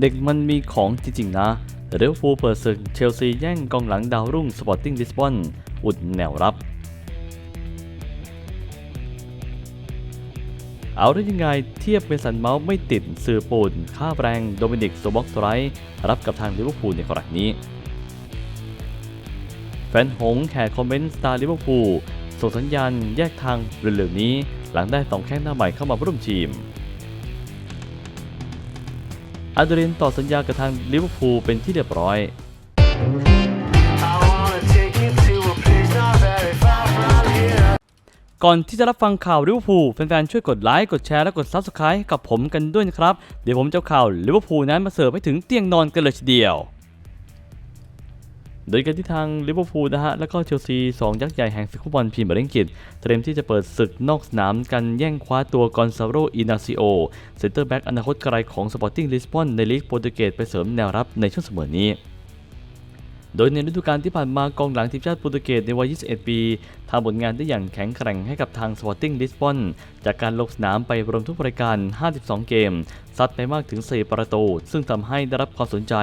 เด็กมันมีของจริงๆนะเรอัลฟูลเปิดศึกเชลซีแย่งกองหลังดาวรุ่งสปอร์ติ้งลิสบอนอุดแนวรับ เอาได้ยังไงเทียบเมสันเมาส์ไม่ติดสื่อปูนค่าแรงโดมินิกโซบ็อกสไรรับกับทางลิเวอร์พูลในกรณีนี้ แฟนหงแห่คอมเมนต์สตาร์ลิเวอร์พูลส่งสัญญาณแยกทางเร็วๆนี้ หลังได้สองแข้งหน้าใหม่เข้ามาร่วมทีม อัดรินต่อสัญญากับทางลิเวอร์พูลเป็นที่เรียบร้อยก่อนที่จะรับฟังข่าวลิเวอร์พูลแฟนๆ ช่วยกดไลค์ กดแชร์ และกด Subscribe กับผมกันด้วยนะครับ เดี๋ยวผมจะข่าวลิเวอร์พูลนั้นมาเสิร์ฟให้ถึงเตียงนอนกันเลยทีเดียว โดยการที่ทางลิเวอร์พูลนะฮะและก็เชลซีสองยักษ์ใหญ่แห่งศึกฟุตบอลพรีเมียร์ลีกอังกฤษเตรียมที่จะเปิดศึกนอกสนามกันแย่งคว้าตัวกอนซาโรอินาซิโอเซนเตอร์แบ็กอนาคตไกลของสปอร์ติ้งลิสบอนในลีกโปรตุเกสไปเสริมแนวรับในช่วงเสมอนี้ โดยในฤดูกาลที่ผ่านมากองหลังทีมชาติโปรตุเกสในวัย 21 ปีทำผลงานได้อย่างแข็งแกร่งให้กับทางสปอร์ติ้งลิสบอนจากการลงสนามไปรวมทุกรายการ 52 เกม ซัดไปมากถึง 4 ประตู ซึ่งทำให้ได้รับความสนใจ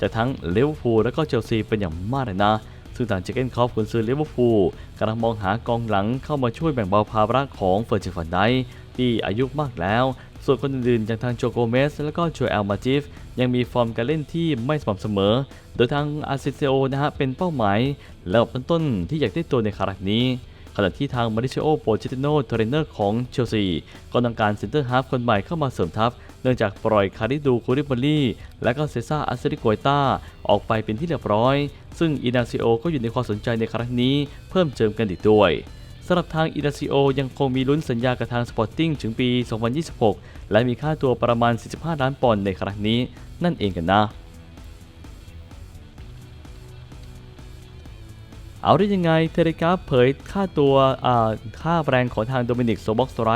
จากทั้งเลเวอร์พูลและก็เชลซีเป็นอย่างมากเลยนะซึ่งทางเจเกนคอฟกุนซือลิเวอร์พูลกำลังมองหากองหลังเข้ามาช่วยแบ่งเบาภาระของเฟอร์จิฟันไดที่อายุมากแล้ว ส่วนคนอื่นๆอย่างทางโจโกเมส และก็โจเอลมาจิฟ ยังมีฟอร์มการเล่นที่ไม่สม่ำเสมอ โดยทางอาเซเซโอนะฮะเป็นเป้าหมายแล้วต้นๆที่อยากได้ตัวในคารักนี้ ขณะที่ทางมาริเชโอโปจิติโนเทรนเนอร์ของเชลซีก็ต้องการเซนเตอร์ฮาฟคนใหม่เข้ามาเสริมทัพ เนื่องจากปล่อยคาริดูคูริบอลี่ และก็เซซ่าอัสริโกยตาออกไปเป็นที่เรียบร้อย ซึ่งอินาซิโอก็อยู่ในความสนใจในครั้งนี้เพิ่มเติมกันอีกด้วยำหรับทางอินาซิโอยังคงมีลุ้นสัญญากับทางสปอร์ติ้งถึงปี 2026 และมีค่าตัวประมาณ 45 ล้านปอนด์ในครั้งนี้นั่นเองกันนะเอาได้ยังไง เทเลกราฟเผยค่าตัวค่าแรงของทางโดมินิกโซบ็อกสไร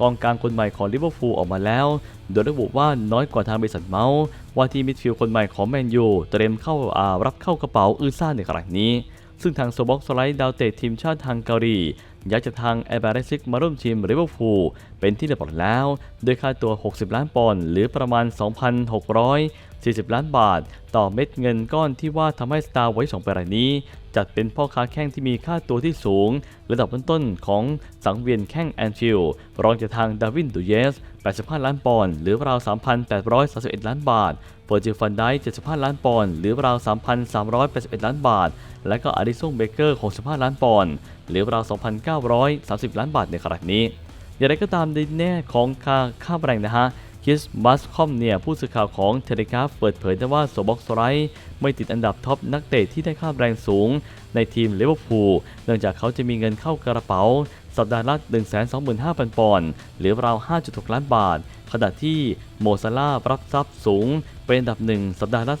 กองกลางคนใหม่ของลิเวอร์พูลออกมาแล้ว โดยระบุว่าน้อยกว่าทางบริษัทเมาส์ว่าที่มิดฟิลด์คนใหม่ของแมนยูเตรียมเข้าารับเข้ากระเป๋าอือซ่าในครั้งนี้ ซึ่งทางโซบ็อกสไลด์ดาวเตะทีมชาติทางเกาหลี ย้ายจากทางแอร์บาริซิกมาร่วมทีมลิเวอร์พูลเป็นที่เรียบร้อยแล้ว โดยค่าตัว 60 ล้านปอนด์หรือประมาณ 40 ล้านบาท ต่อเม็ดเงินก้อนที่ว่าทำให้สตาร์ไว้สองรายนี้ จัดเป็นพ่อค้าแข้งที่มีค่าตัวที่สูง ระดับต้นๆของสังเวียนแข้งแอนฟิลรองจากทางดาวินดูเยส 85 ล้านปอนด์หรือราว 3,831 ล้านบาทเฟอร์จิลฟันได้ 75 ล้านปอนด์หรือราว 3,381 ล้านบาท และก็อาริซงเบเกอร์ 65 ล้านปอนด์หรือราว 2,930 ล้านบาทในขณะนี้อย่างไรก็ตามในแน่ของค่าค่าแรงนะฮะ คิสบัสคอมเนี่ยผู้สื่อข่าวของเทเลกราฟเปิดเผยได้ว่าโซบ็อกสไรไม่ติดอันดับท็อปนักเตะที่ได้ค่าแรงสูง ในทีมลิเวอร์พูลเนื่องจากเขาจะมีเงินเข้ากระเป๋า สัปดาห์ละ 125,000 ปอนด์หรือราว 5.6 ล้านบาท ขณะที่โมซาลารับทรัพย์สูง เป็นอันดับหนึ่งสัปดาห์ละ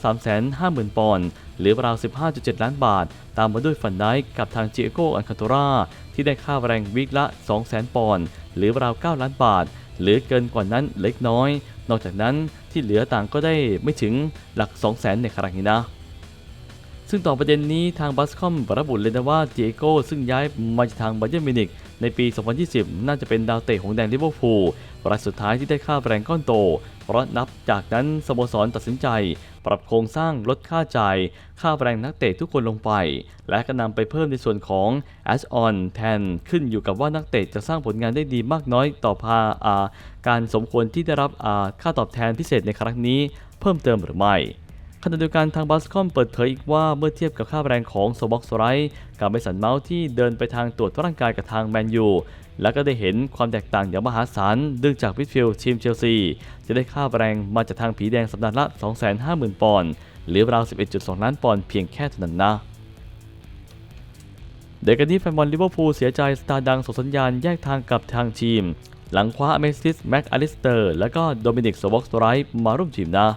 350,000 ปอนด์หรือราว 15.7 ล้านบาท ตามมาด้วยฟันไดกับทางจิเอโกอันคาโตราที่ได้ค่าแรงวิกละ 200,000 ปอนด์หรือราว 9 ล้านบาท หรือเกินกว่านั้นเล็กน้อย นอกจากนั้นที่เหลือต่างก็ได้ไม่ถึงหลัก 200,000 ในครั้งนี้นะ ซึ่งต่อประเด็นนี้ทางบัสคอมระบุเลยนะว่าเจโก้ซึ่งย้ายมาจากทางบาเยอร์มินิกในปี 2020 น่าจะเป็นดาวเตะของแดงลิเวอร์พูลรายสุดท้ายที่ได้ค่าแรงก้อนโต เพราะนับจากนั้นสโมสรตัดสินใจ ปรับโครงสร้างลดค่าจ่าย ค่าแรงนักเตะทุกคนลงไป และก็นำไปเพิ่มในส่วนของ a s on แทนขึ้นอยู่กับว่านักเตะจะสร้างผลงานได้ดีมากน้อยต่อพาอาการสมควรที่ได้รับค่าตอบแทนพิเศษในครั้งนี้เพิ่มเติมหรือไม่ ขณะเดียวกันทางบัสคอมเปิดเผยอีกว่าเมื่อเทียบกับค่าแรงของโซบ็อกสไรกับไบสันเมาส์ที่เดินไปทางตรวจร่างกายกับทางแมนยูและก็ได้เห็นความแตกต่างอย่างมหาศาลเนื่องจากวิดฟิลด์ทีมเชลซี จะได้ค่าแรงมาจากทางผีแดงสัปดาห์ละ 250,000 ปอนด์หรือราว 11.2 ล้านปอนด์เพียงแค่เท่านั้นนะเด็กกันที่แฟนบอลลิเวอร์พูลเสียใจสตาร์ดังส่งสัญญาณแยกทางกับทางทีม หลังคว้าเมซิสแม็กอลิสเตอร์ และก็โดมินิกโซบ็อกสไตร์มาร่วมทีมนะ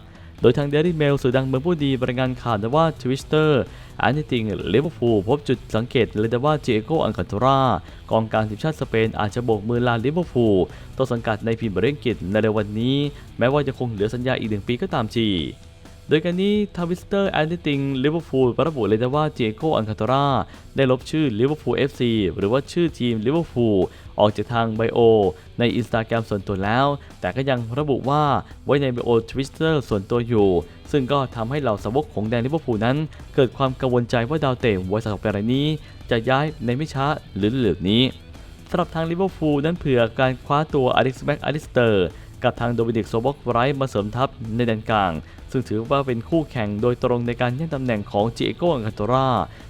โดยทางเดลี่เมลสื่อดังเมืองผู้ดีบรายงานข่าวนะว่าทวิสเตอร์อันติงลิเวอร์พูลพบจุดสังเกตเลยนะว่าเจโกอันคันโตรากองกลางทีมชาติสเปนอาจจะโบกมือลาลิเวอร์พูลต้นสังกัดในพรีเมียร์ลีกอังกฤษในเร็ววันนี้ แม้ว่าจะคงเหลือสัญญาอีกหนึ่งปีก็ตามที ดโดยการนี้ทวิสเตอร์แอนติติงลิเวอร์พูลระบุเลยนะว่าเจโกอันคาตราได้ลบชื่อลิเวอร์พูล FC หรือว่าชื่อทีมลิเวอร์พูลออกจากทางไบโอในอินสตาแกรมส่วนตัวแล้ว แต่ก็ยังระบุว่าไว้ในไบโอทวิสเตอร์ส่วนตัวอยู่ ซึ่งก็ทำให้เหล่าสาวกของแดนลิเวอร์พูลนั้น เกิดความกังวลใจว่าดาวเตะวัย38รายนี้ จะย้ายในไม่ช้าหรือเร็วๆนี้สำหรับทางลิเวอร์พูลนั้นเผื่อการคว้าตัวอเล็กซ์แบ็กอลิสเตอร์ กับทางโดมินิกโซบ็อกไรท์มาเสริมทัพในแดนกลาง ซึ่งถือว่าเป็นคู่แข่งโดยตรงในการแย่งตำแหน่งของจิเอโกอังคาโตรา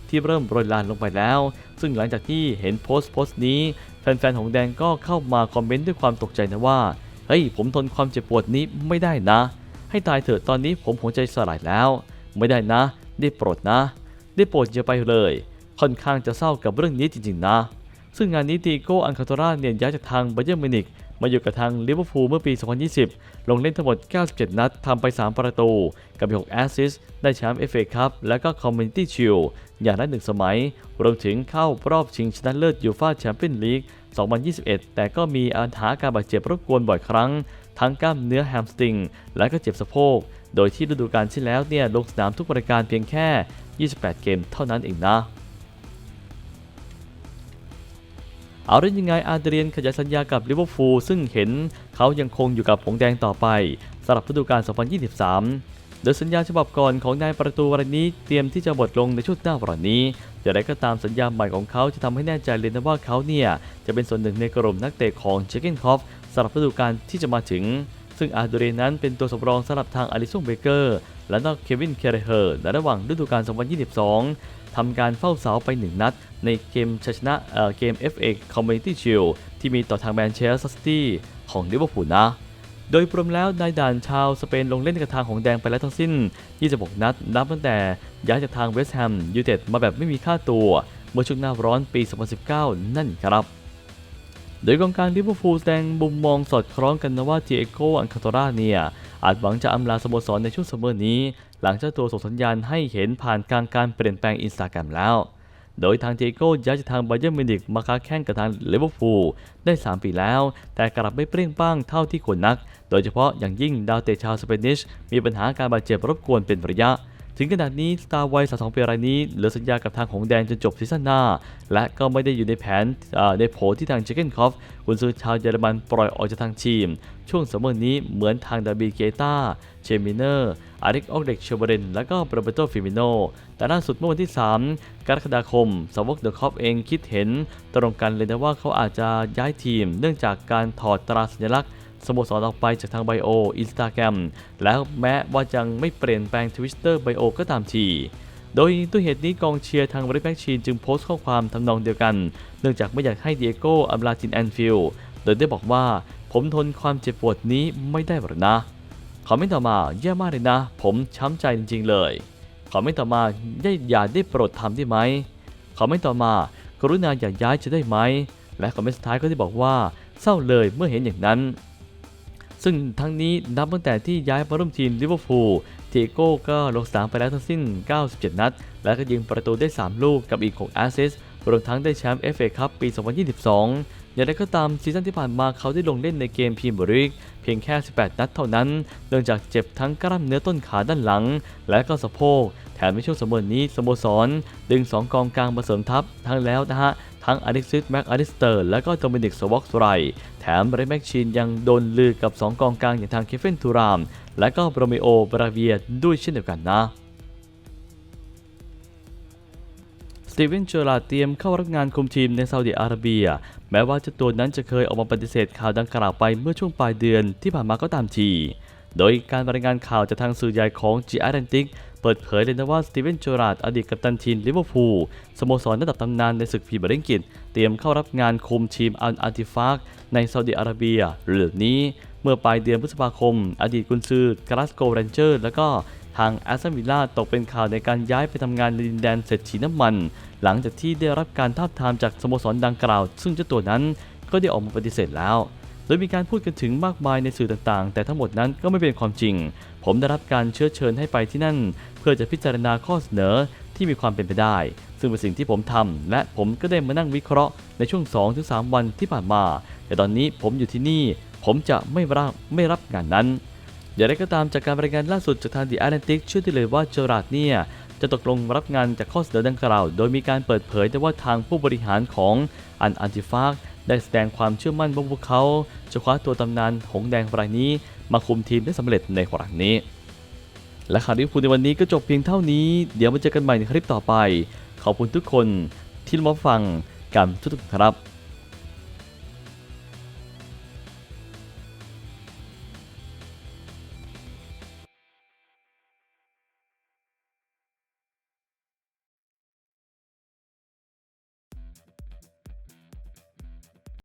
ที่เริ่มโรยลานลงไปแล้ว ซึ่งหลังจากที่เห็นโพสต์โพสต์นี้ แฟนๆของแดนก็เข้ามาคอมเมนต์ด้วยความตกใจนะว่า เฮ้ย ผมทนความเจ็บปวดนี้ไม่ได้นะ ให้ตายเถอะตอนนี้ผมหัวใจสลายแล้ว ไม่ได้นะ ได้โปรดนะ ได้โปรดอย่าไปเลย ค่อนข้างจะเศร้ากับเรื่องนี้จริงๆนะซึ่งงานนี้ตีโก้อันคาโตราเนี่ยย้ายจากทางไบเยอร์มินิก มาอยู่กับทางลิเวอร์พูลเมื่อปี 2020 ลงเล่นทั้งหมด 97 นัดทำไป 3 ประตู กับ6แอสซิสต์ได้แชมป์เอฟเอคัพและก็คอมมูนิตี้ชิลอย่างละหนึ่งสมัย รวมถึงเข้ารอบชิงชนะเลิศยูฟ่าแชมเปี้ยนลีก 2021 แต่ก็มีปัญหาการบาดเจ็บรบกวนบ่อยครั้ง ทั้งกล้ามเนื้อแฮมสตริง และก็เจ็บสะโพก โดยที่ฤดูกาลที่แล้วเนี่ยลงสนามทุกปรายการเพียงแค่ 28 เกมเท่านั้นเองนะ เอาเรื่องยังไงอาเดรียนขยายสัญญากับลิเวอร์พูลซึ่งเห็นเขายังคงอยู่กับหงแดงต่อไปสำหรับฤดูกาล 2023 โดยสัญญาฉบับก่อนของนายประตูรายนี้เตรียมที่จะหมดลงในช่วงหน้าวันนี้อย่างไรก็ตามสัญญาใหม่ของเขาจะทำให้แน่ใจเลยนะว่าเขาเนี่ยจะเป็นส่วนหนึ่งในกลุ่มนักเตะของเชคเกนคอฟสำหรับฤดูกาลที่จะมาถึง ซึ่งอาเดรียนนั้นเป็นตัวสำรองสำหรับทางอลิซงเบเกอร์และนอกเควินเคเรเฮอร์ในระหว่างฤดูกาล 2022 ทำการเฝ้าเสาไป 1 นัด ในเกมชัยชนะเอ่อเกม FA Community Shield ที่มีต่อทางแมนเชสเตอร์ซิตี้ของลิเวอร์พูลนะ โดยรวมแล้วนายด่านชาวสเปนลงเล่นกับทางของแดงไปแล้วทั้งสิ้น 26 นัด นับตั้งแต่ย้ายจากทางเวสต์แฮมยูไนเต็ดมาแบบไม่มีค่าตัว เมื่อช่วงหน้าร้อนปี 2019 นั่นครับ โดยกองกลางลิเวอร์พูลแสดงมุมมองสอดคล้องกันนะว่าเจโกอันคาโตราเนี่ยอาจหวังจะอำลาสโมสรในช่วงซัมเมอร์นี้ หลังเจ้าตัวส่งสัญญาณให้เห็นผ่านการการเปลี่ยนแปลงอินสตาแกรมแล้ว โดยทางเจโก้ย้ายจากทางไบเยอร์มิวนิกมาค้าแข่งกับทางลิเวอร์พูลได้ 3 ปีแล้ว แต่กลับไม่เปรี้ยงป้างเท่าที่ควรนัก โดยเฉพาะอย่างยิ่งดาวเตะชาวสเปนิชมีปัญหาการบาดเจ็บรบกวนเป็นระยะ ถึงขนาดนี้สตาร์วัย32ปีรายนี้เหลือสัญญากับทางของแดนจนจบซีซั่นหน้า และก็ไม่ได้อยู่ในแผนในโผที่ทางเจเกนคอฟกุนซือชาวเยอรมันปล่อยออกจากทางทีม ช่วงซัมเมอร์นี้เหมือนทางดาบีเกตาเชมิเนอร์อาริกออกเด็กเชเบเรนและก็โรเบโตฟิมิโนแต่ล่าสุดเมื่อวันที่ 3 กรกฎาคมสาวกเดอะคอฟเองคิดเห็น ตรงกันเลยนะว่าเขาอาจจะย้ายทีม เนื่องจากการถอดตราสัญลักษณ์ สโมสรออกไปจากทางไบโออินสตาแกรมแล้วแม้ว่ายังไม่เปลี่ยนแปลงทวิตเตอร์ไบโอก็ตามที โดยด้วยเหตุนี้กองเชียร์ทางบริแบ็กชีนจึงโพสต์ข้อความทำนองเดียวกัน เนื่องจากไม่อยากให้เดียโก้อัมลาจินแอนฟิลโดยได้บอกว่าผมทนความเจ็บปวดนี้ไม่ได้หรอกนะขอไม่ต่อมาแย่มากเลยนะ ผมช้ำใจจริงๆเลยขอไม่ต่อมาได้อย่าได้โปรดทำได้ไหมขอไม่ต่อมา กรุณาอย่าย้ายจะได้ไหมและคอมเมนต์สุดท้ายก็ได้บอกว่าเศร้าเลยเมื่อเห็นอย่างนั้น ซึ่งทั้งนี้นับตั้งแต่ที่ย้ายมาร่วมทีมลิเวอร์พูลเทโก้ก็ลงสนามไปแล้วทั้งสิ้น 97 นัด และก็ยิงประตูได้ 3 ลูกกับอีก 6 แอสซิสต์รวมทั้งได้แชมป์ FA คัพปี 2022 อย่างไรก็ตามซีซั่นที่ผ่านมาเขาได้ลงเล่นในเกมพรีเมียร์ลีกเพียงแค่ 18 นัดเท่านั้น เนื่องจากเจ็บทั้งกล้ามเนื้อต้นขาด้านหลัง และก็สะโพก แถมในช่วงสมเมอร์นี้สโมสร ดึง 2 กองกลางมาเสริมทัพทั้งแล้วนะฮะ ทั้งอเล็กซิสแม็กอลิสเตอร์และก็โดมินิกสวอกสไรแถมเรแม็กชินยังโดนลือกับ 2 กองกลางอย่างทางเคฟเฟนทูราม และก็โรเมโอบราเวียด้วยเช่นเดียวกันนะสตีเวนเจอร์ลาเตรียมเข้ารับงานคุมทีมในซาอุดิอาระเบีย แม้ว่าเจ้าตัวนั้นจะเคยออกมาปฏิเสธข่าวดังกล่าวไปเมื่อช่วงปลายเดือนที่ผ่านมาก็ตามที โดยการรายงานข่าวจากทางสื่อใหญ่ของ G Atlantic เปิดเผยเลยนะว่าสตีเวนเจอร์ลาร์ดอดีตกัปตันทีมลิเวอร์พูลสโมสรระดับตำนานในศึกพรีเมียร์ลีกเตรียมเข้ารับงานคุมทีมอัลอาติฟากในซาอุดิอาระเบียเร็วนี้เมื่อปลายเดือนพฤษภาคม อดีตกุนซือกราสโกเรนเจอร์ แล้วก็ทางแอสตันวิลล่าตกเป็นข่าวในการย้ายไปทำงานในดินแดนเศรษฐีน้ำมัน หลังจากที่ได้รับการทาบทามจากสโมสรดังกล่าว ซึ่งเจ้าตัวนั้นก็ได้ออกมาปฏิเสธแล้ว โดยมีการพูดกันถึงมากมายในสื่อต่างๆ แต่ทั้งหมดนั้นก็ไม่เป็นความจริง ผมได้รับการเชื้อเชิญให้ไปที่นั่น เพื่อจะพิจารณาข้อเสนอที่มีความเป็นไปได้ ซึ่งเป็นสิ่งที่ผมทำและผมก็ได้มานั่งวิเคราะห์ในช่วง 2-3 วันที่ผ่านมา แต่ตอนนี้ผมอยู่ที่นี่ ผมจะไม่รับไม่รับงานนั้น อย่างไรก็ตามจากการรายงานล่าสุดจากทาง The Atlantic เชื่อได้เลยว่าเจอราดเนี่ยจะตกลงรับงานจากข้อเสนอดังกล่าว โดยมีการเปิดเผยได้ว่าทางผู้บริหารของอันอันติฟาก ได้แสดงความเชื่อมั่นว่าพวกเขาจะคว้าตัวตำนานหงแดงรายนี้ มาคุมทีมได้สำเร็จในครั้งนี้ และข่าวลิเวอร์พูลในวันนี้ก็จบเพียงเท่านี้ เดี๋ยวมาเจอกันใหม่ในคลิปต่อไป ขอบคุณทุกคนที่รับฟังกันทุกๆครับ